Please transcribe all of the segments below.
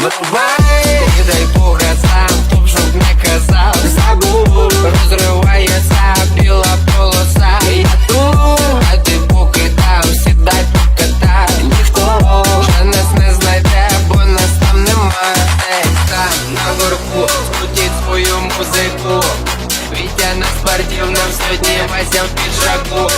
Вирубай, і дай Бога сам, хто б щоб не казав. Забув, розривається біла полоса. Я а ти поки там, сідай покатай. Ніхто нас не знайде, бо нас там немає Ей, там наверху, скрутіть свою музику. Вітя на спортив, нам сьогодні Вася в піджаку.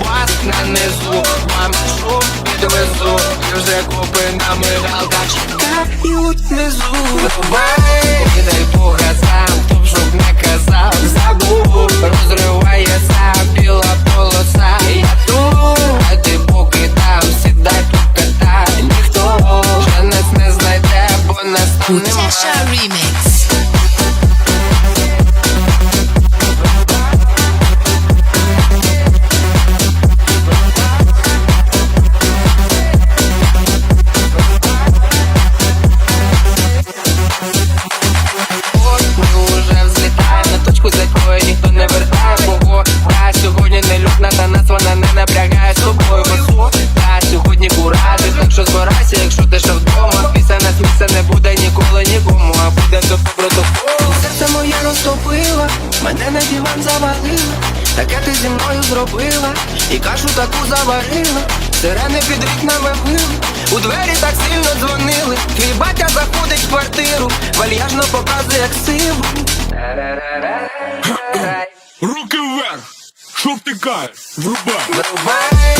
Бас, на низу, вам шум вже купи на мигалка чекають внизу Давай, і дай Бога сам, хто б щоб не казав. Забув, розривається біла полоса. Я тут, а ти поки там, сідай покатай. Ніхто вже нас не знайде, бо нас там немає. Remix. Мене на диван завалила Таке ти зі мною зробила І кашу таку заварила Сирени під вікнами били, У двері так сильно дзвонили Твій батя заходить в квартиру Вальяжно показує як силу Руки вверх! Що втикаєш? Врубай! Вирубай,